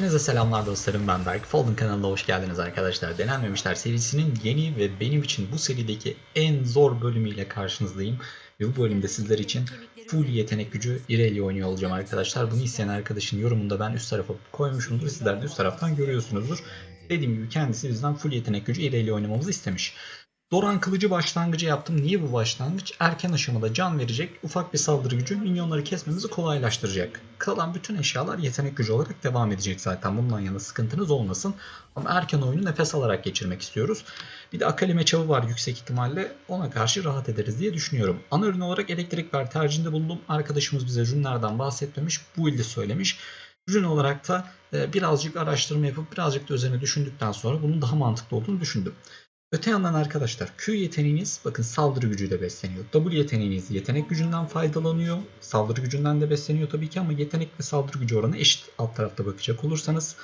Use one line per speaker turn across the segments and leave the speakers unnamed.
Hepinize selamlar dostlarım ben Berk. Folding kanalına hoş geldiniz arkadaşlar. Denenmemişler serisinin yeni ve benim için bu serideki en zor bölümüyle karşınızdayım. Ve bu bölümde sizler için full yetenek gücü Irelia oynuyor olacağım arkadaşlar. Bunu isteyen arkadaşın yorumunda ben üst tarafa koymuşumdur. Sizler de üst taraftan görüyorsunuzdur. Dediğim gibi kendisi bizden full yetenek gücü Irelia oynamamızı istemiş. Doran kılıcı başlangıcı yaptım. Niye bu başlangıç? Erken aşamada can verecek ufak bir saldırı gücü minyonları kesmemizi kolaylaştıracak. Kalan bütün eşyalar yetenek gücü olarak devam edecek zaten. Bundan yana sıkıntınız olmasın. Ama erken oyunu nefes alarak geçirmek istiyoruz. Bir de Akali çavı var yüksek ihtimalle. Ona karşı rahat ederiz diye düşünüyorum. Ana ürün olarak elektrik ver tercihinde bulundum. Arkadaşımız bize rünlerden bahsetmemiş. Bu ilde söylemiş. Ürün olarak da e, birazcık araştırma yapıp birazcık da üzerine düşündükten sonra bunun daha mantıklı olduğunu düşündüm. Öte yandan arkadaşlar Q yeteneğiniz bakın saldırı gücüyle besleniyor. W yeteneğiniz yetenek gücünden faydalanıyor. Saldırı gücünden de besleniyor tabii ki ama yetenek ve saldırı gücü oranı eşit alt tarafta bakacak olursanız.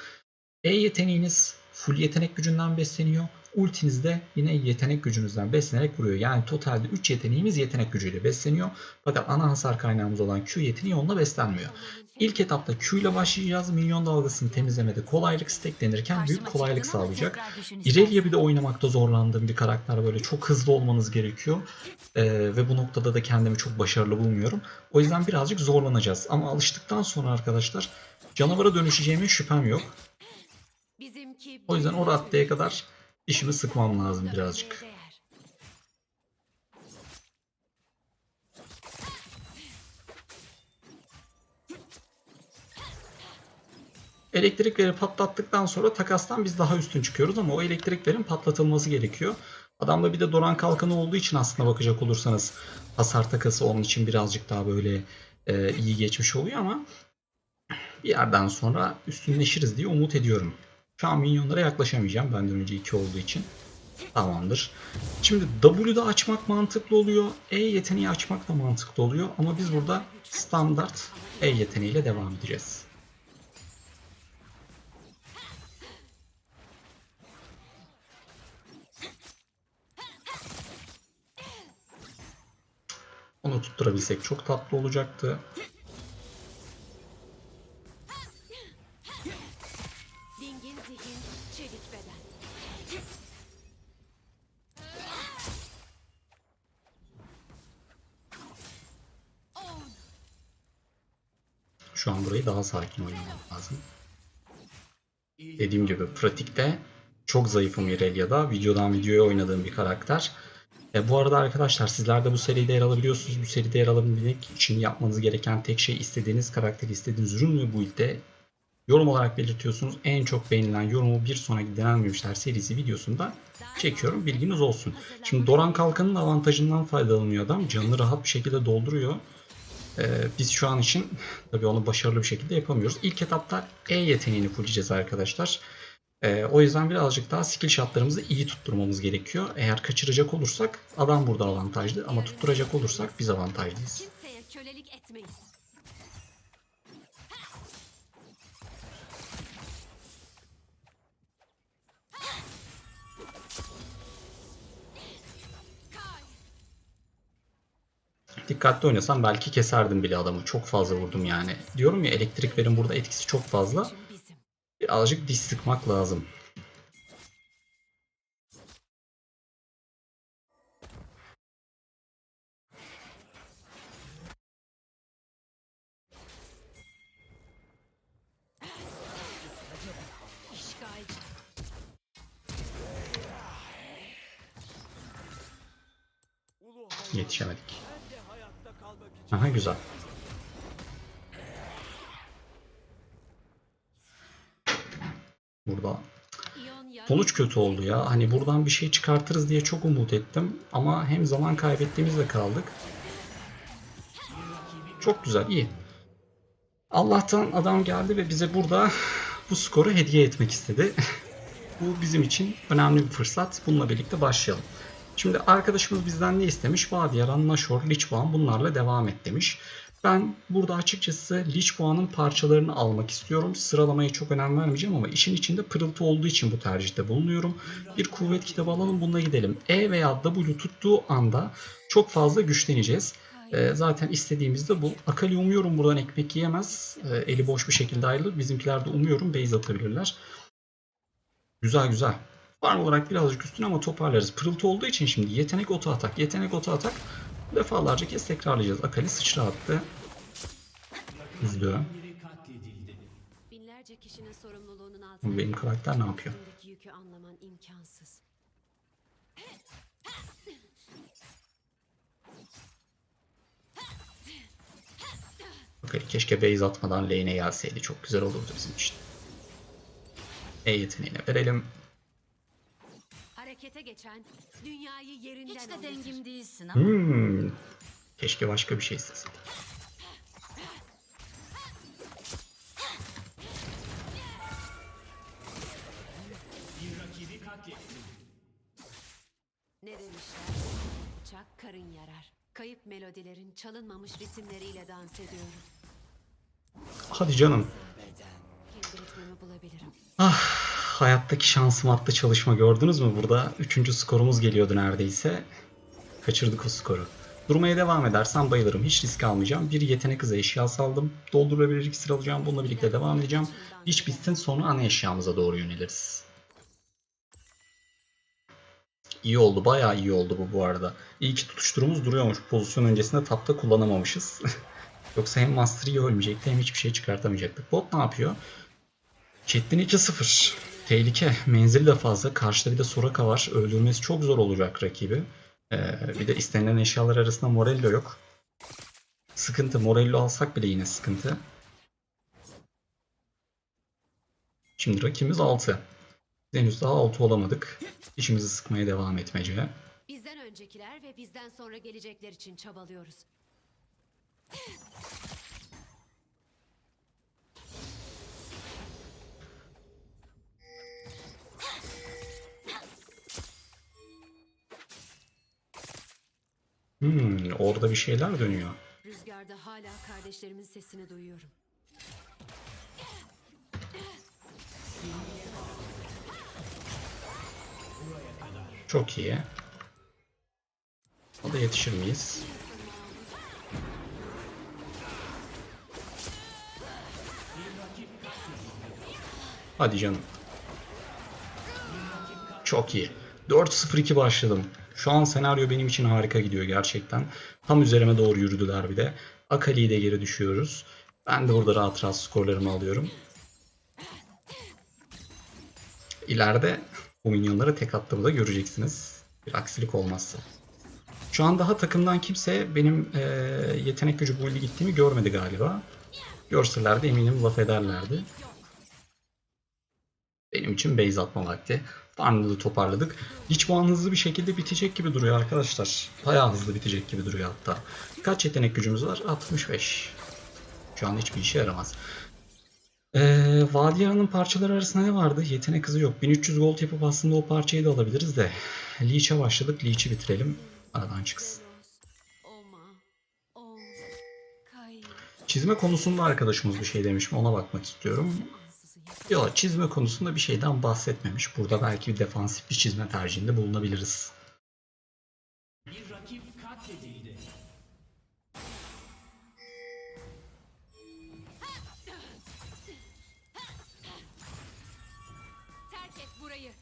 E yeteneğiniz full yetenek gücünden besleniyor. Ultiniz de yine yetenek gücünüzden beslenerek vuruyor. Yani totalde 3 yeteneğimiz yetenek gücüyle besleniyor. Fakat ana hasar kaynağımız olan Q yeteneği onunla beslenmiyor. İlk etapta Q ile başlayacağız. Minyon dalgasını temizlemede kolaylık stacklenirken büyük kolaylık sağlayacak. Irelia bir de oynamakta zorlandığım bir karakter böyle çok hızlı olmanız gerekiyor. Ee, ve bu noktada da kendimi çok başarılı bulmuyorum. O yüzden birazcık zorlanacağız. Ama alıştıktan sonra arkadaşlar canavara dönüşeceğime şüphem yok. O yüzden o raddeye kadar işimi sıkmam lazım birazcık. Elektrikleri patlattıktan sonra takastan biz daha üstün çıkıyoruz ama o elektriklerin patlatılması gerekiyor. Adamda bir de Doran kalkanı olduğu için aslında bakacak olursanız hasar takası onun için birazcık daha böyle e, iyi geçmiş oluyor ama bir yerden sonra üstünleşiriz diye umut ediyorum. Şu an minyonlara yaklaşamayacağım benden önce 2 olduğu için. Tamamdır. Şimdi W'da açmak mantıklı oluyor. E yeteneği açmak da mantıklı oluyor. Ama biz burada standart E yeteneğiyle devam edeceğiz. Onu tutturabilsek çok tatlı olacaktı. Şu an burayı daha sakin oynamam lazım. Dediğim gibi pratikte çok zayıfım Irelia'da. Videodan videoya oynadığım bir karakter. E, bu arada arkadaşlar sizler de bu seride yer alabiliyorsunuz. Bu seride yer alabilmek için yapmanız gereken tek şey istediğiniz karakteri, istediğiniz ürün ve build'e yorum olarak belirtiyorsunuz. En çok beğenilen yorumu bir sonraki denenmemişler serisi videosunda çekiyorum. Bilginiz olsun. Şimdi Doran Kalkan'ın avantajından faydalanıyor adam. Canını rahat bir şekilde dolduruyor. Ee, biz şu an için tabii onu başarılı bir şekilde yapamıyoruz. İlk etapta E yeteneğini fulleyeceğiz arkadaşlar. Ee, o yüzden birazcık daha skill shotlarımızı iyi tutturmamız gerekiyor. Eğer kaçıracak olursak adam burada avantajlı ama tutturacak olursak biz avantajlıyız.
Kimseye kölelik etmeyiz.
Dikkatli oynasam belki keserdim bile adamı. Çok fazla vurdum yani. Diyorum ya elektriklerin burada etkisi çok fazla. Birazcık diş sıkmak lazım. Kötü oldu ya. Hani buradan bir şey çıkartırız diye çok umut ettim. Ama hem zaman kaybettiğimizde kaldık. Çok güzel, iyi. Allah'tan adam geldi ve bize burada bu skoru hediye etmek istedi. bu bizim için önemli bir fırsat. Bununla birlikte başlayalım. Şimdi arkadaşımız bizden ne istemiş? Vadiyaran, Nashor, Lichboğan bunlarla devam et demiş. Ben burada açıkçası Lichboğan'ın parçalarını almak istiyorum. Sıralamaya çok önem vermeyeceğim ama işin içinde pırıltı olduğu için bu tercihte bulunuyorum. Bir kuvvet kitabı alalım bununla gidelim. E veya W tuttuğu anda çok fazla güçleneceğiz. Ee, zaten istediğimiz de bu. Akali umuyorum buradan ekmek yiyemez. Ee, eli boş bir şekilde ayrılır. Bizimkiler de umuyorum base atabilirler. Güzel güzel. Farm olarak birazcık üstün ama toparlarız. Pırıltı olduğu için şimdi yetenek oto atak, yetenek oto atak defalarca kez tekrarlayacağız. Akali sıçra attı. Üzdü.
Binlerce kişinin sorumluluğunun altında.
Bu benim karakter ne yapıyor?
Yükü anlaman imkansız.
Akali keşke base atmadan lane'e gelseydi. Çok güzel olurdu bizim için. E yeteneğine verelim.
Geçen dünyayı yerinden
Hiç de dengim değilsin ama.
Hmm. Keşke başka bir şey isteseydim.
Ne demişler? Bıçak karın yarar. Kayıp melodilerin çalınmamış ritimleriyle dans ediyorum.
Hadi canım. Ah, hayattaki şansım attı çalışma gördünüz mü? Burada üçüncü skorumuz geliyordu neredeyse. Kaçırdık o skoru. Durmaya devam edersem bayılırım. Hiç risk almayacağım. Bir yetenek hızı eşyası aldım. Doldurulabilir iksir alacağım. Bununla birlikte devam edeceğim. İş bitsin sonra ana eşyamıza doğru yöneliriz. İyi oldu. Bayağı iyi oldu bu bu arada. İyi ki tutuşturumuz duruyormuş. Pozisyon öncesinde tapta kullanamamışız. Yoksa hem Master Yi ölmeyecekti hem hiçbir şey çıkartamayacaktık. Bot ne yapıyor? Caitlyn 2-0. Tehlike. Menzili de fazla. Karşıda bir de Soraka var. Öldürmesi çok zor olacak rakibi. Ee, bir de istenilen eşyalar arasında Morello yok. Sıkıntı. Morello alsak bile yine sıkıntı. Şimdi rakibimiz 6. Henüz daha 6 olamadık. İşimizi sıkmaya devam etmece.
Bizden öncekiler ve bizden sonra gelecekler için çabalıyoruz.
Hmm, orada bir şeyler dönüyor.
Rüzgarda hala kardeşlerimin sesini duyuyorum.
Çok iyi. O da yetişir miyiz? Hadi canım. Çok iyi. 4-0-2 başladım. Şu an senaryo benim için harika gidiyor gerçekten. Tam üzerime doğru yürüdüler bir de. Akali'yi de geri düşüyoruz. Ben de burada rahat rahat skorlarımı alıyorum. İleride bu minyonlara tek attığımı da göreceksiniz. Bir aksilik olmazsa. Şu an daha takımdan kimse benim eee, yetenek gücü build'i gittiğimi görmedi galiba. Görseler de eminim laf ederlerdi. Benim için base atma vakti. Farmları toparladık. Lich bu an hızlı bir şekilde bitecek gibi duruyor arkadaşlar. Bayağı hızlı bitecek gibi duruyor hatta. Kaç yetenek gücümüz var? 65. Şu an hiçbir işe yaramaz. Ee, Vadiyanın parçaları arasında ne vardı? Yetenek hızı yok. 1300 gold yapıp aslında o parçayı da alabiliriz de. Leech'e başladık. Leech'i bitirelim. Aradan çıksın. Çizme konusunda arkadaşımız bir şey demiş mi ona bakmak istiyorum. Yok çizme konusunda bir şeyden bahsetmemiş. Burada belki bir defansif bir çizme tercihinde bulunabiliriz.
Terk et burayı.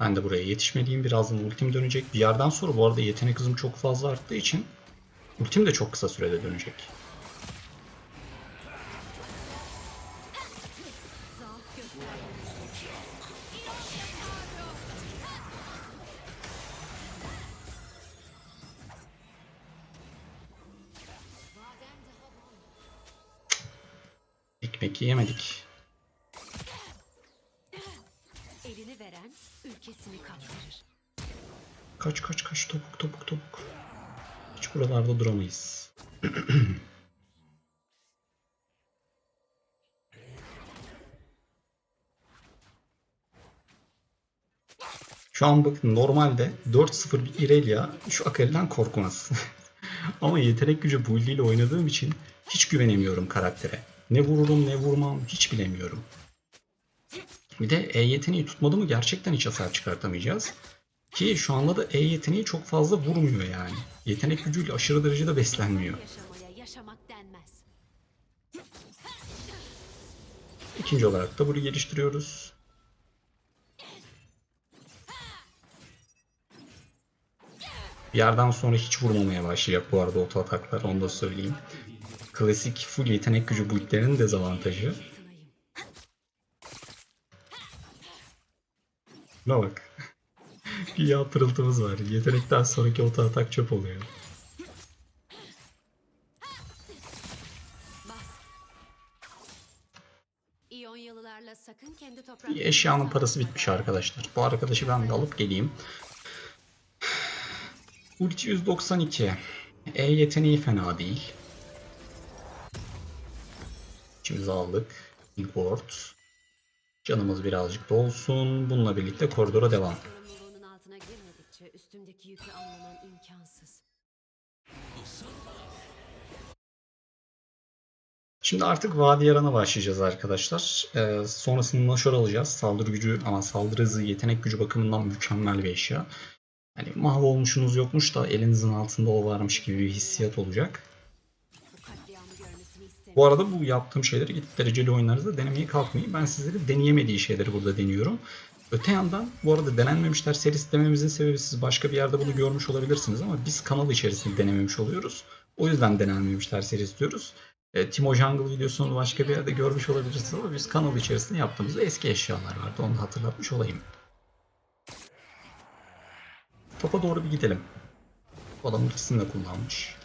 Ben de buraya yetişmeliyim. Birazdan ultim dönecek. Bir yerden sonra bu arada yetenek hızım çok fazla arttığı için ultim de çok kısa sürede dönecek. Ekmek yiyemedik. Buralarda duramayız. Şu an bakın normalde 4-0 bir Irelia şu Akali'den korkmaz. Ama yetenek gücü build ile oynadığım için hiç güvenemiyorum karaktere. Ne vururum ne vurmam hiç bilemiyorum. Bir de E yeteneği tutmadı mı gerçekten hiç hasar çıkartamayacağız. Ki şu anda da E yeteneği çok fazla vurmuyor yani. Yetenek gücüyle aşırı derecede beslenmiyor. İkinci olarak da bunu geliştiriyoruz. Bir yerden sonra hiç vurmamaya başlayacak bu arada oto ataklar onu da söyleyeyim. Klasik full yetenek gücü build'lerin dezavantajı. Buna bak. Yağ pırıltımız var. Yetenekten sonraki oto atak çöp oluyor. Bir eşyanın parası bitmiş arkadaşlar. Bu arkadaşı ben bir alıp geleyim. Ulti 192. E yeteneği fena değil. İçimize aldık. Import. Canımız birazcık da olsun. Bununla birlikte koridora devam.
Üstündeki yükü anlaman imkansız.
Şimdi artık Vadi Yaran'a başlayacağız arkadaşlar. Ee, sonrasında Nashor alacağız. Saldırı gücü ama saldırı hızı, yetenek gücü bakımından mükemmel bir eşya. Hani mahvolmuşunuz yokmuş da elinizin altında o varmış gibi bir hissiyat olacak.
Bu
arada bu yaptığım şeyleri gidip dereceli oyunlarınızda denemeye kalkmayın. Ben sizlere deneyemediği şeyleri burada deniyorum. Öte yandan bu arada denenmemişler serisi dememizin sebebi siz başka bir yerde bunu görmüş olabilirsiniz ama biz kanal içerisinde denememiş oluyoruz. O yüzden denenmemişler serisi diyoruz. E, Timo Jungle videosunu başka bir yerde görmüş olabilirsiniz ama biz kanal içerisinde yaptığımız eski eşyalar vardı. Onu hatırlatmış olayım. Topa doğru bir gidelim. Adam ultisini de kullanmış.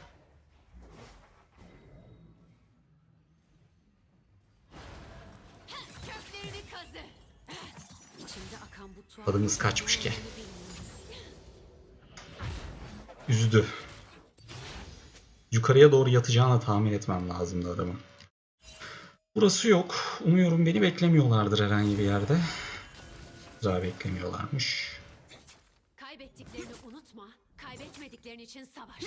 Tadımız kaçmış ki. Üzdü. Yukarıya doğru yatacağını tahmin etmem lazımdı adamın. Burası yok. Umuyorum beni beklemiyorlardır herhangi bir yerde. Güzel beklemiyorlarmış.
Kaybettiklerini unutma. Kaybetmediklerin için savaş.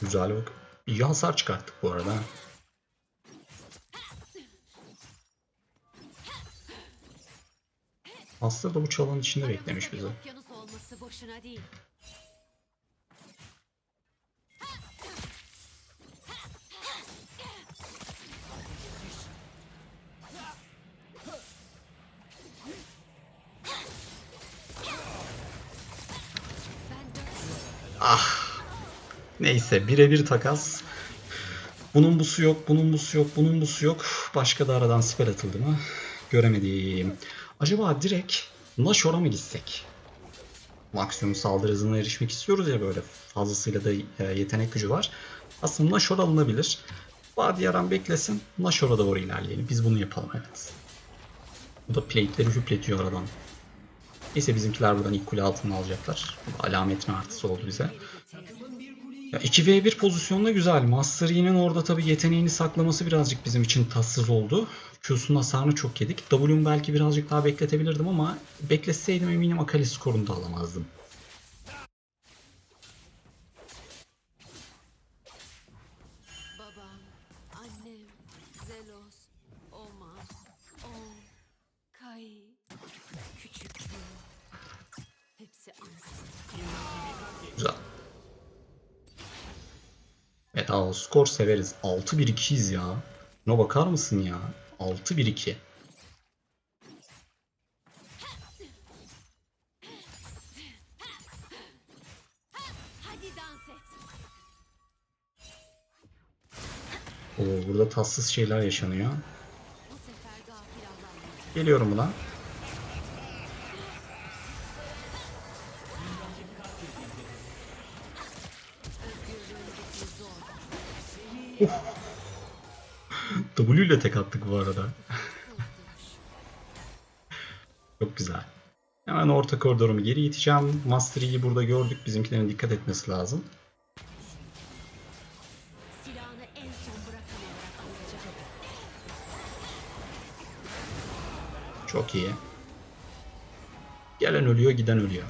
Güzel bak. İyi hasar çıkarttık bu arada. Aslında bu çalının içinde beklemiş bizi.
Dört
Neyse birebir takas. Bunun busu yok, bunun busu yok, bunun busu yok. Başka da aradan siper atıldı mı? Göremedim. Acaba direkt Nashor'a mı gitsek? Maksimum saldırı hızına erişmek istiyoruz ya böyle. Fazlasıyla da e, yetenek gücü var. Aslında Nashor alınabilir. Vadi Yaran beklesin. Nashor'a doğru ilerleyelim. Biz bunu yapalım evet. Bu da plate'leri hüpletiyor aradan. Neyse bizimkiler buradan ilk kule altını alacaklar. Bu da alametin artısı oldu bize. Ya 2v1 pozisyonda güzel. Master Yi'nin orada tabii yeteneğini saklaması birazcık bizim için tatsız oldu. Q'sunun hasarını çok yedik. W'm belki birazcık daha bekletebilirdim ama bekletseydim eminim Akali skorunu da alamazdım. Aa, skor severiz. 6-1-2'yiz ya. Buna bakar mısın ya? 6-1-2.
Hadi dans et.
Oo, burada tatsız şeyler yaşanıyor. Geliyorum buna. W ile tek attık bu arada. Çok güzel. Hemen orta koridorumu geri iteceğim. Master Yi'yi burada gördük. Bizimkilerin dikkat etmesi lazım. Çok iyi. Gelen ölüyor, giden ölüyor.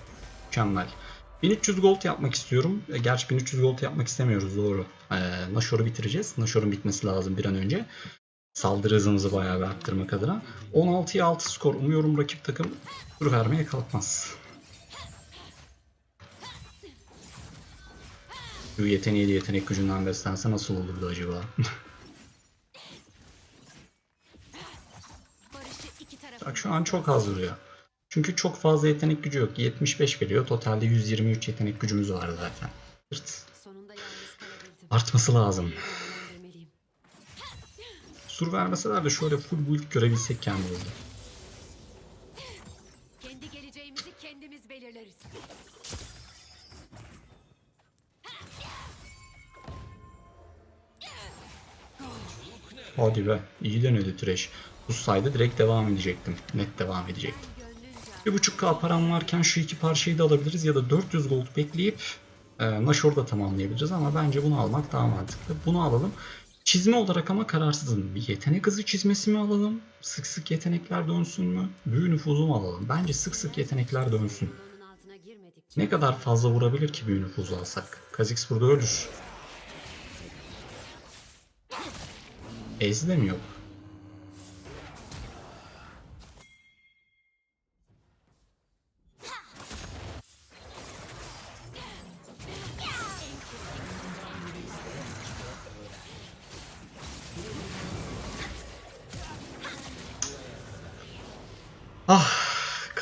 Mükemmel. 1300 gold yapmak istiyorum. E, Gerçi 1300 gold yapmak istemiyoruz doğru. Ee, Nashor'u bitireceğiz. Nashor'un bitmesi lazım bir an önce. Saldırı hızımızı bayağı bir arttırmak adına. 16'ya 6 skor. Umuyorum rakip takım tur vermeye kalkmaz. Bu yeteneği de yetenek gücünden beslense nasıl olurdu acaba? Bak şu an çok az vuruyor. Çünkü çok fazla yetenek gücü yok. 75 veriyor. Totalde 123 yetenek gücümüz var zaten. Hırt. Artması lazım. Sur vermeseler de şöyle full build görebilsek kendimizde.
Kendi geleceğimizi kendimiz belirleriz.
Hadi be. iyi denedi Thresh. Tutsaydı direkt devam edecektim. Net devam edecektim.
Gönlünce
1.5k param varken şu iki parçayı da alabiliriz ya da 400 gold bekleyip e, Nashor'da tamamlayabiliriz ama bence bunu almak daha mantıklı. Bunu alalım. Çizme olarak ama kararsızım. Bir yetenek hızı çizmesi mi alalım? Sık sık yetenekler dönsün mü? Büyü nüfuzu mu alalım? Bence sık sık yetenekler dönsün. Ne kadar fazla vurabilir ki büyü nüfuzu alsak? Kha'Zix burada ölür. Ez de mi yok?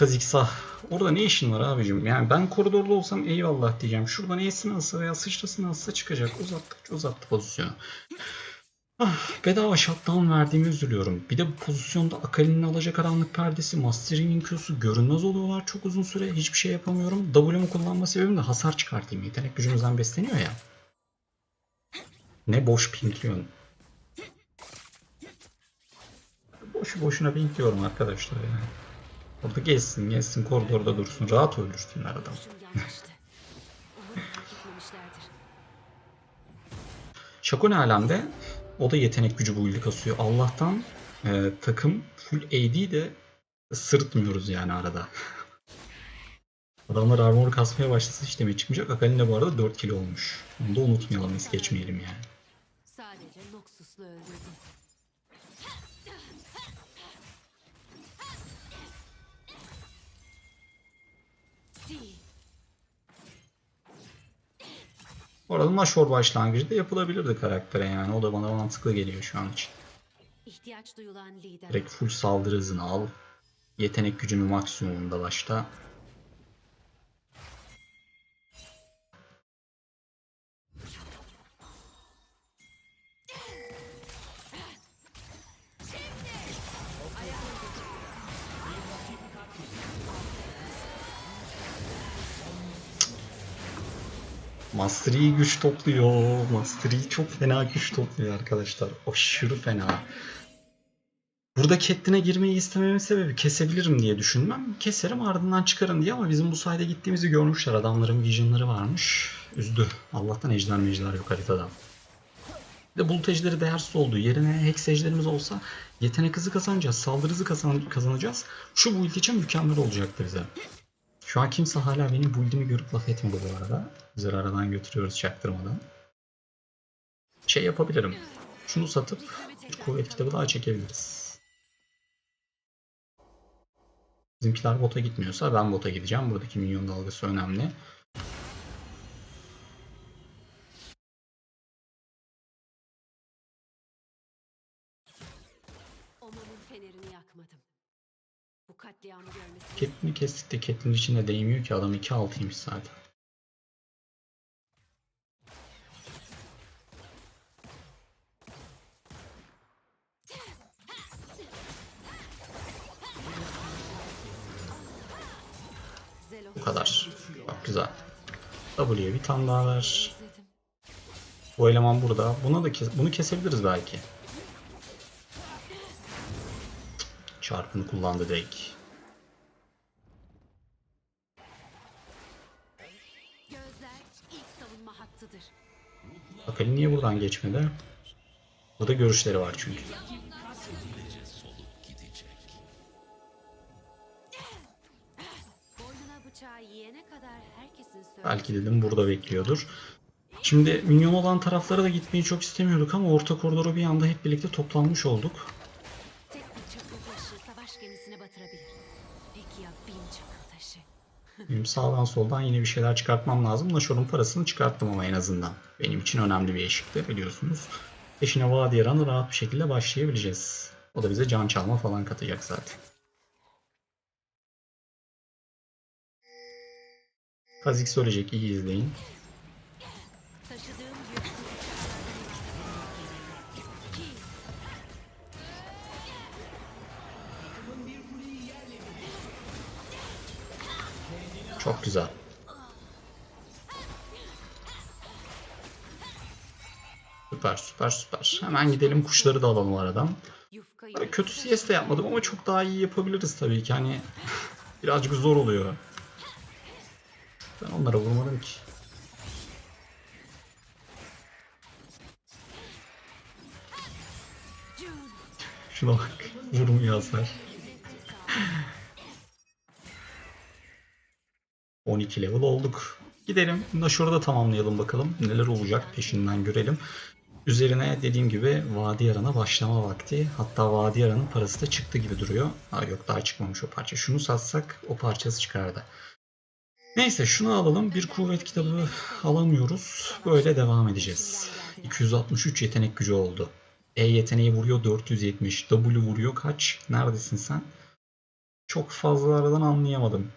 Kha'Zix ah. Orada ne işin var abicim? Yani ben koridorda olsam eyvallah diyeceğim. Şurada neyesini alsa veya sıçrasını alsa çıkacak. Uzattıkça uzattı pozisyonu. Ah, bedava shutdown verdiğimi üzülüyorum. Bir de bu pozisyonda Akali'nin alacakaranlık perdesi, Master'in Q'su görünmez oluyorlar çok uzun süre. Hiçbir şey yapamıyorum. W'mu kullanma sebebim de hasar çıkartayım. Yetenek gücümüzden besleniyor ya. Ne boş pinkliyorsun. Boşu boşuna pinkliyorum arkadaşlar yani. Orada gezsin gezsin koridorda dursun. Rahat öldürsünler adamı. Şako ne alemde? O da yetenek gücü bu kasıyor. Allah'tan e, takım full AD de sırıtmıyoruz yani arada. Adamlar armor kasmaya başlasa hiç demek çıkmayacak. Akali de bu arada 4 kilo olmuş. Onu da unutmayalım, es geçmeyelim yani.
Sadece Noxus'lu öldürdüm.
Bu arada Nashor başlangıcı da yapılabilirdi karaktere yani. O da bana mantıklı geliyor şu an için.
İhtiyaç duyulan lider.
Direkt full saldırı hızını al. Yetenek gücünü maksimumunda başla. Master Yi güç topluyor. Master Yi çok fena güç topluyor arkadaşlar. Aşırı fena. Burada Catelyn'e girmeyi istememin sebebi kesebilirim diye düşünmem. Keserim ardından çıkarım diye ama bizim bu sayede gittiğimizi görmüşler. Adamların visionları varmış. Üzdü. Allah'tan ejder mecder yok haritada. Bir de bulut ejderi değersiz oldu. Yerine hex ejderimiz olsa yetenek hızı kazanacağız. Saldırı hızı kazan kazanacağız. Şu build için mükemmel olacaktı bize. Şu an kimse hala benim build'imi görüp laf etmedi bu arada. Bizleri aradan götürüyoruz çaktırmadan. Şey yapabilirim. Şunu satıp bir kuvvet kitabı daha çekebiliriz. Bizimkiler bota gitmiyorsa ben bota gideceğim. Buradaki minyon dalgası önemli.
Oma'nın fenerini yakmadım. Bu katliamı görmesi
Catelyn'i kestik de Catelyn içinde değmiyor ki adam 2-6'ymış zaten. Bu kadar. Bak güzel. W'ye bir tane daha ver. Bu eleman burada. Buna da kes bunu kesebiliriz belki. Çarpını kullandı direkt. Akali niye buradan geçmedi? Burada görüşleri var çünkü. Belki dedim burada bekliyordur. Şimdi minyon olan taraflara da gitmeyi çok istemiyorduk ama orta koridora bir anda hep birlikte toplanmış olduk. Benim sağdan soldan yine bir şeyler çıkartmam lazım. Nashor'un parasını çıkarttım ama en azından. Benim için önemli bir eşikti biliyorsunuz. Peşine Vadi Yaran'ı rahat bir şekilde başlayabileceğiz. O da bize can çalma falan katacak zaten. Kha'Zix söyleyecek iyi izleyin. Çok güzel. Süper süper süper. Hemen gidelim kuşları da alalım aradan. Böyle kötü CS de yapmadım ama çok daha iyi yapabiliriz tabii ki. Hani birazcık zor oluyor. Ben onlara vurmadım ki. Şuna bak. Vurmuyor hasar. 12 level olduk. Gidelim. Nashor'u da tamamlayalım bakalım. Neler olacak peşinden görelim. Üzerine dediğim gibi Vadi Yaran'a başlama vakti. Hatta Vadi Yaran'ın parası da çıktı gibi duruyor. Ha yok daha çıkmamış o parça. Şunu satsak o parçası çıkardı. Neyse şunu alalım. Bir kuvvet kitabı alamıyoruz. Böyle devam edeceğiz. 263 yetenek gücü oldu. E yeteneği vuruyor 470. W vuruyor kaç? Neredesin sen? Çok fazla aradan anlayamadım.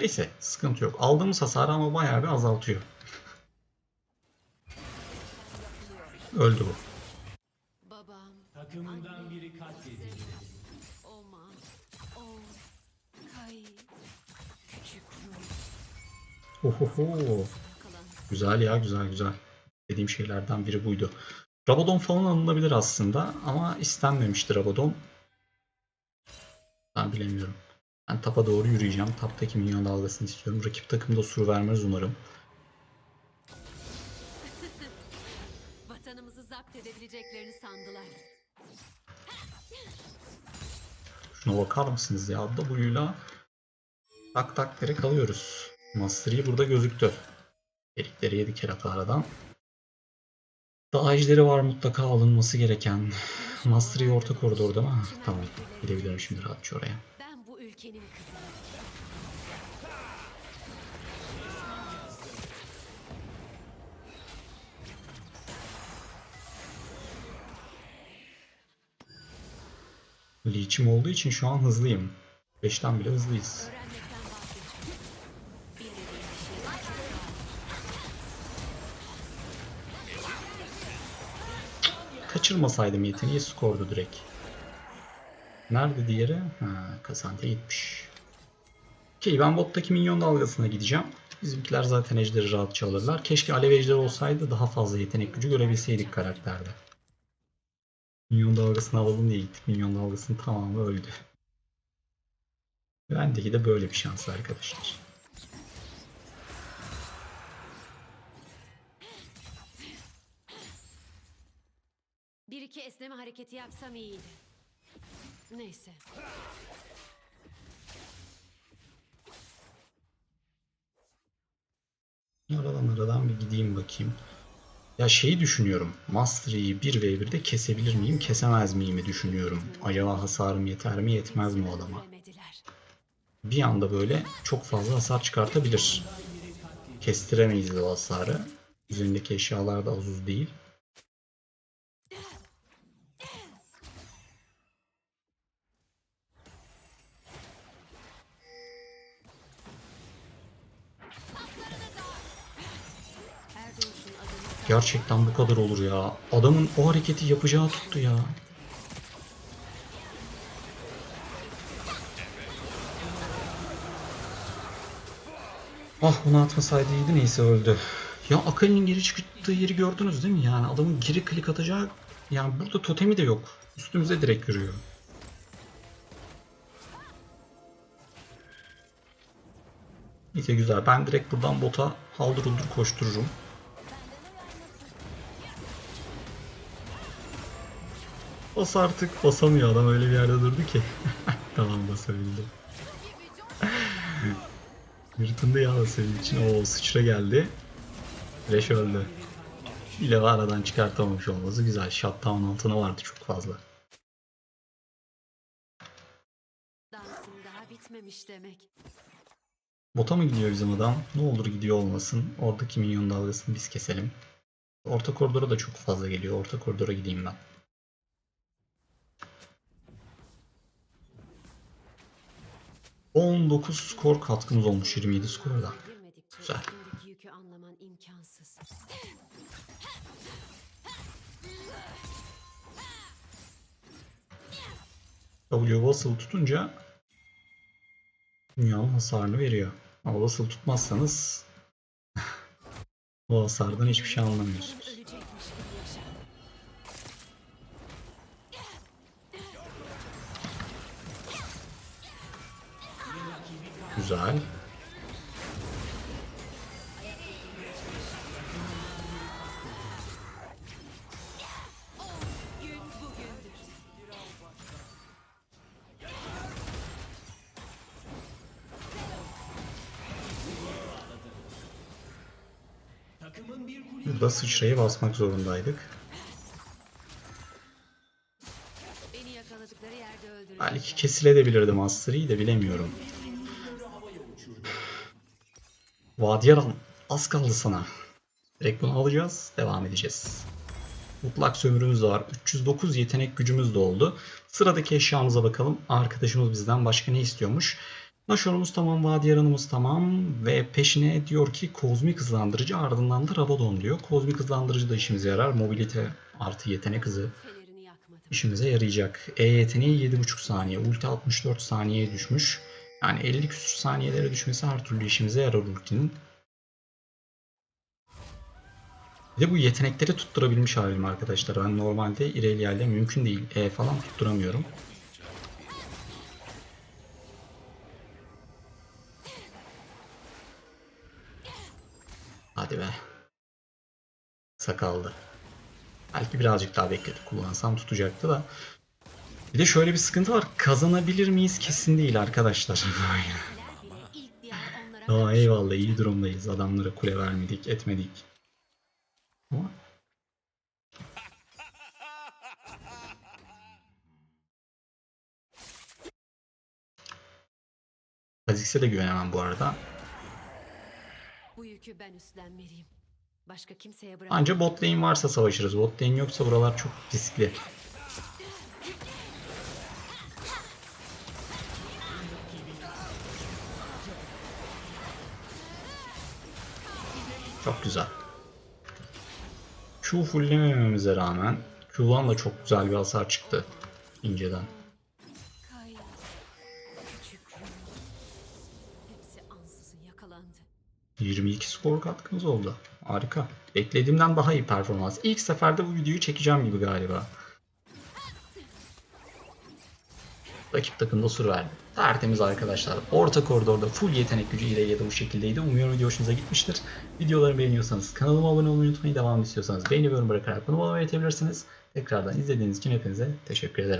Neyse sıkıntı yok. Aldığımız hasarı ama bayağı bir azaltıyor. Öldü bu.
Babam,
Takımından biri katledildi.
Oma, O, Kay, Küçük Ruh,
Ohoho. Güzel ya güzel güzel. Dediğim şeylerden biri buydu. Rabadon falan alınabilir aslında ama istenmemişti Rabadon. Ben bilemiyorum. Ben tapa doğru yürüyeceğim. Taptaki minyon dalgasını istiyorum. Rakip takım da sur vermez umarım.
Vatanımızı zapt edebileceklerini sandılar.
Şuna bakar mısınız ya? W'yla tak tak direkt alıyoruz. Master Yi burada gözüktü. Delikleri yedik kerata aradan. Daha ejderi var mutlaka alınması gereken. Master Yi orta koridorda mı? Tamam. Gidebilirim şimdi rahatça oraya.
Ülkenin kızıyım.
Leech'im olduğu için şu an hızlıyım. 5'ten bile hızlıyız. Kaçırmasaydım yeteneği skordu direkt. Nerede diğeri? Ha, gitmiş. Okey ben bottaki minyon dalgasına gideceğim. Bizimkiler zaten ejderi rahatça alırlar. Keşke alev ejderi olsaydı daha fazla yetenek gücü görebilseydik karakterde. Minyon dalgasını alalım diye gittik. Minyon dalgasının tamamı öldü. Bendeki de böyle bir şans arkadaşlar.
Bir iki esneme hareketi yapsam iyiydi. Neyse.
Aradan aradan bir gideyim bakayım. Ya şeyi düşünüyorum. Mastery'yi 1v1'de kesebilir miyim, kesemez miyim düşünüyorum. Acaba hasarım yeter mi, yetmez mi o adama? Bir anda böyle çok fazla hasar çıkartabilir. Kestiremeyiz de o hasarı. Üzerindeki eşyalar da az değil. Gerçekten bu kadar olur ya. Adamın o hareketi yapacağı tuttu ya. Ah bunu atmasaydı iyiydi neyse öldü. Ya Akali'nin geri çıktığı yeri gördünüz değil mi? Yani adamın geri klik atacağı yani burada totemi de yok. Üstümüze direkt yürüyor. Neyse güzel. Ben direkt buradan bota haldır uldur koştururum. Bas artık. Basamıyor adam öyle bir yerde durdu ki. tamam basabildim. Yırtındı ya senin için. O sıçra geldi. Thresh öldü. İle aradan çıkartamamış olması güzel. Shutdown altına vardı çok fazla.
Dansın daha bitmemiş demek.
Bota mı gidiyor bizim adam? Ne olur gidiyor olmasın. Oradaki minyon dalgasını biz keselim. Orta koridora da çok fazla geliyor. Orta koridora gideyim ben. ...19 skor katkımız olmuş 27 skorda.
Girmedikçe
Güzel. W basılı tutunca... ...dünyanın hasarını veriyor. Ama basılı tutmazsanız... ...o hasardan hiçbir şey anlamıyorsunuz. Güzel. Burada sıçrayı basmak zorundaydık. Belki kesilebilirdi Master Yi de bilemiyorum. Vadiyaran az kaldı sana. Direkt bunu alacağız. Devam edeceğiz. Mutlak sömürümüz var. 309 yetenek gücümüz de oldu. Sıradaki eşyamıza bakalım. Arkadaşımız bizden başka ne istiyormuş? Naşorumuz tamam, Vadiyaran'ımız tamam ve peşine diyor ki kozmik hızlandırıcı ardından da Rabadon diyor. Kozmik hızlandırıcı da işimize yarar. Mobilite artı yetenek hızı işimize yarayacak. E yeteneği 7.5 saniye. Ulti 64 saniyeye düşmüş. Yani 50 küsur saniyelere düşmesi her türlü işimize yarar ultinin. Bir de bu yetenekleri tutturabilmiş halim arkadaşlar. Ben normalde Irelia ile mümkün değil. E falan tutturamıyorum. Hadi be. Sakaldı. Belki birazcık daha bekledik. Kullansam tutacaktı da. Bir de şöyle bir sıkıntı var. Kazanabilir miyiz? Kesin değil arkadaşlar. Aa, eyvallah iyi durumdayız. Adamlara kule vermedik, etmedik. Ama Kha'Zix'e de güvenemem bu arada.
bu yükü ben üstlenmeliyim. Başka kimseye bırak.
Anca bot lane varsa savaşırız. Bot lane yoksa buralar çok riskli. Çok güzel. Q fulllemememize rağmen Q'dan da çok güzel bir hasar çıktı inceden.
Kay. Küçük Rum. Hepsi ansızın yakalandı.
22 skor katkımız oldu. Harika. Beklediğimden daha iyi performans. İlk seferde bu videoyu çekeceğim gibi galiba. Rakip takımda sur verdi. Tertemiz arkadaşlar. Orta koridorda full yetenek gücü ile ya da bu şekildeydi. Umuyorum video hoşunuza gitmiştir. Videolarımı beğeniyorsanız kanalıma abone olmayı unutmayın. Devam istiyorsanız beğeni ve yorum bırakarak bunu bana öğretebilirsiniz. Tekrardan izlediğiniz için hepinize teşekkür ederim.